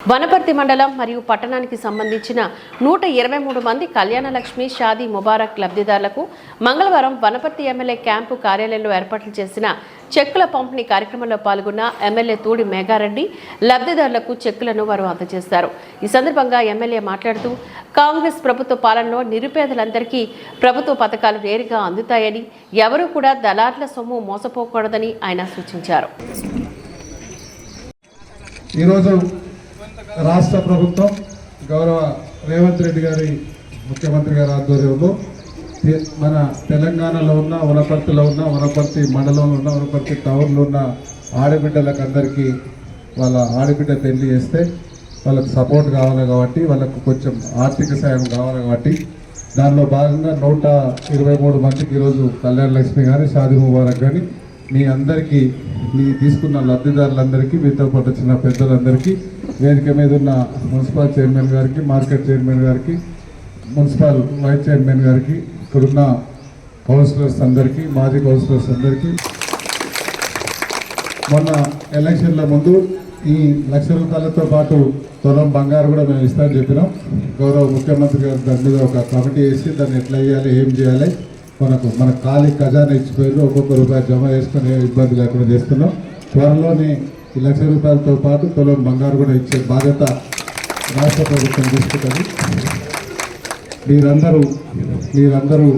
వనపర్తి మండలం మరియు పట్టణానికి సంబంధించిన నూట ఇరవై మూడు మంది కళ్యాణలక్ష్మి షాదీ ముబారక్ లబ్ధిదారులకు మంగళవారం వనపర్తి ఎమ్మెల్యే క్యాంపు కార్యాలయంలో ఏర్పాట్లు చేసిన చెక్కుల పంపిణీ కార్యక్రమంలో పాల్గొన్న ఎమ్మెల్యే తూడి మేఘారెడ్డి లబ్ధిదారులకు చెక్కులను వారు అందజేశారు. ఈ సందర్భంగా ఎమ్మెల్యే మాట్లాడుతూ కాంగ్రెస్ ప్రభుత్వ పాలనలో నిరుపేదలందరికీ ప్రభుత్వ పథకాలు నేరుగా అందుతాయని ఎవరూ కూడా దళార్ల సొమ్ము మోసపోకూడదని ఆయన సూచించారు. ఈరోజు రాష్ట్ర ప్రభుత్వం గౌరవ రేవంత్ రెడ్డి గారి ముఖ్యమంత్రి గారి ఆధ్వర్యంలో మన తెలంగాణలో ఉన్న వనపర్తిలో ఉన్న వనపర్తి మండలంలో ఉన్న వనపర్తి టౌన్లో ఉన్న ఆడబిడ్డలకు అందరికీ వాళ్ళ ఆడబిడ్డ పెళ్ళి చేస్తే వాళ్ళకు సపోర్ట్ కావాలి కాబట్టి వాళ్ళకు కొంచెం ఆర్థిక సాయం కావాలి కాబట్టి దానిలో భాగంగా నూట ఇరవై మూడు మందికి ఈరోజు కళ్యాణ లక్ష్మి కానీ షాది ముబారక్ కానీ మీ అందరికీ మీ తీసుకున్న లబ్ధిదారులందరికీ మీతో పాటు వచ్చిన పెద్దలందరికీ వేదిక మీద ఉన్న మున్సిపల్ చైర్మన్ గారికి మార్కెట్ చైర్మన్ గారికి మున్సిపల్ వైస్ చైర్మన్ గారికి ఇక్కడున్న కౌన్సిలర్స్ అందరికీ మాజీ కౌన్సిలర్స్ అందరికీ. మొన్న ఎలక్షన్ల ముందు ఈ లక్ష రూపాయలతో పాటు తులం బంగారు కూడా మేము ఇస్తామని చెప్పినాం. గౌరవ ముఖ్యమంత్రి గారు దాని మీద ఒక కమిటీ వేసి దాన్ని ఎట్లా చేయాలి ఏం చేయాలి మనకు మన ఖాళీ ఖజానా ఇచ్చిపోయారు ఒక్కొక్క రూపాయి జమ చేసుకునే ఇబ్బంది లేకుండా చేస్తున్నాం. త్వరలోనే ఈ లక్ష రూపాయలతో పాటు తొలం బంగారు కూడా ఇచ్చే బాధ్యత రాష్ట్ర ప్రభుత్వం తీసుకుంటుంది. మీరందరూ మీరందరూ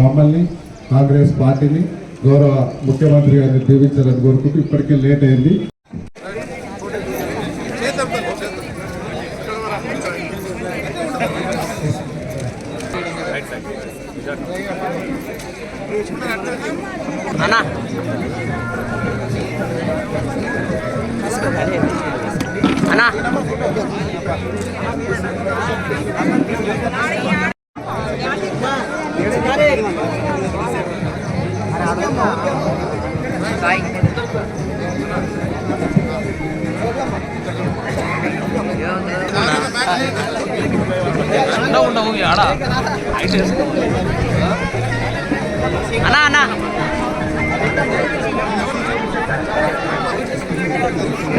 మమ్మల్ని కాంగ్రెస్ పార్టీని గౌరవ ముఖ్యమంత్రి గారిని దీవించాలని కోరుకుంటూ ఇప్పటికే లేట్ అయింది. అన్నా. అన్నా ఉండవు ఉండవు ఆడ అన్నా అన్నా తీస్తేనే ఆ ఫోటో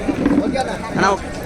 అన్నా అన్నా ఓకే